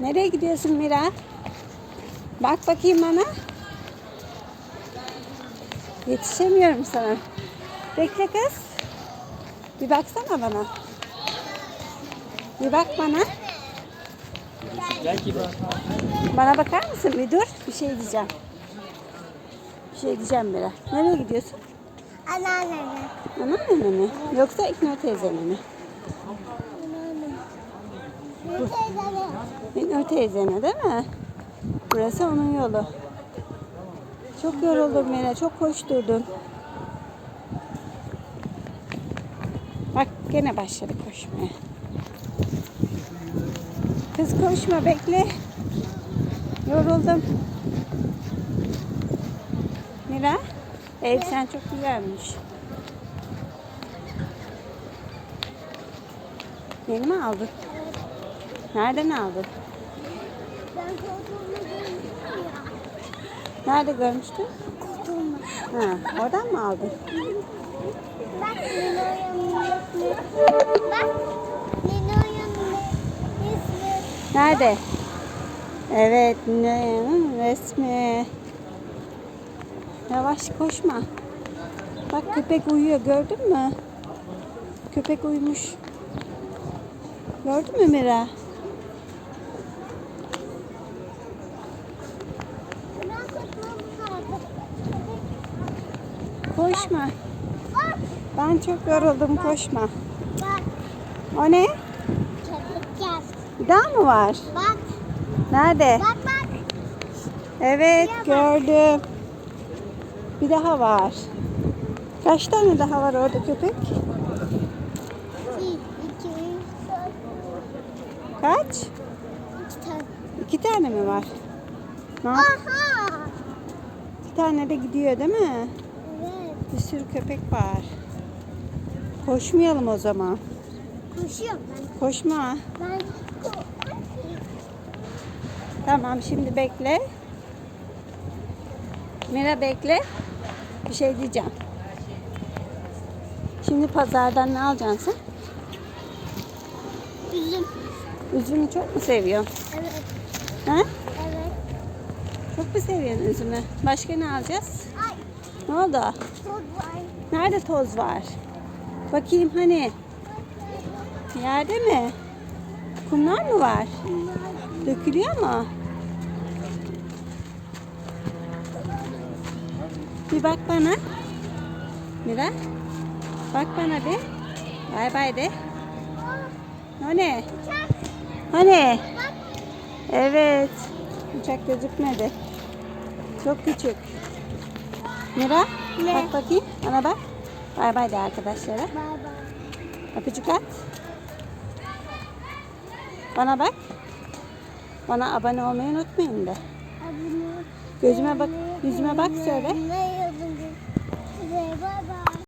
Nereye gidiyorsun Mira? Bak bakayım bana. Yetişemiyorum sana. Bekle kız. Bir baksana bana. Bir bak bana. Bana bakar mısın? Bir dur. Bir şey diyeceğim. Bir şey diyeceğim Mira. Nereye gidiyorsun? Anneanneme. Anneannene mi? Yoksa İknur teyzene mi? Teyzeme. İknur teyzene değil mi? Burası onun yolu. Çok yoruldum Mira. Çok koşturdun. Bak gene başladı koşmaya. Kız koşma bekle. Yoruldum. Mira, elbisen çok güzelmiş. Yeni mi aldın? Nereden aldın? Nerede görmüştün? Kutumda. Ha, oradan mı aldın? Bak. Bak. Nerede? Evet, ne resmi. Yavaş koşma. Bak köpek uyuyor, gördün mü? Köpek uyumuş. Gördün mü Mira? Koşma. Ben çok yoruldum, koşma. O ne? Bir daha mı var? Bak. Nerede? Bak bak. Evet, gördüm. Bir daha var. Kaç tane daha var orada köpek? Kaç? iki tane. İki tane mi var? Ne Aha. Bir tane de gidiyor değil mi? Bir sürü köpek var. Koşmayalım o zaman. Koşuyorum ben. Koşma. Ben Tamam şimdi bekle. Mira bekle. Bir şey diyeceğim. Şimdi pazardan ne alacaksın üzüm. sen? Üzümü çok mu seviyorsun? Evet. Ha? Evet. Çok mu seviyorsun üzümü? Başka ne alacağız? Ne oldu? Çok var. Nerede toz var? Bakayım hani. Yerde mi? Kumlar mı var? Dökülüyor mu? Bir bak bana. Mira. Bak bana bir. Bay bay de. O ne? Uçak. Hani? Bak. Evet. Uçak gözükmedi. Çok küçük. Mira. Ne? Bak bakayım. Bana bak. Bay bay de arkadaşlara. Bay bay. Öpücük at. Bana bak. Bana abone olmayı unutmayın de. Abone. Gözüme bak, yüzüme bak söyle.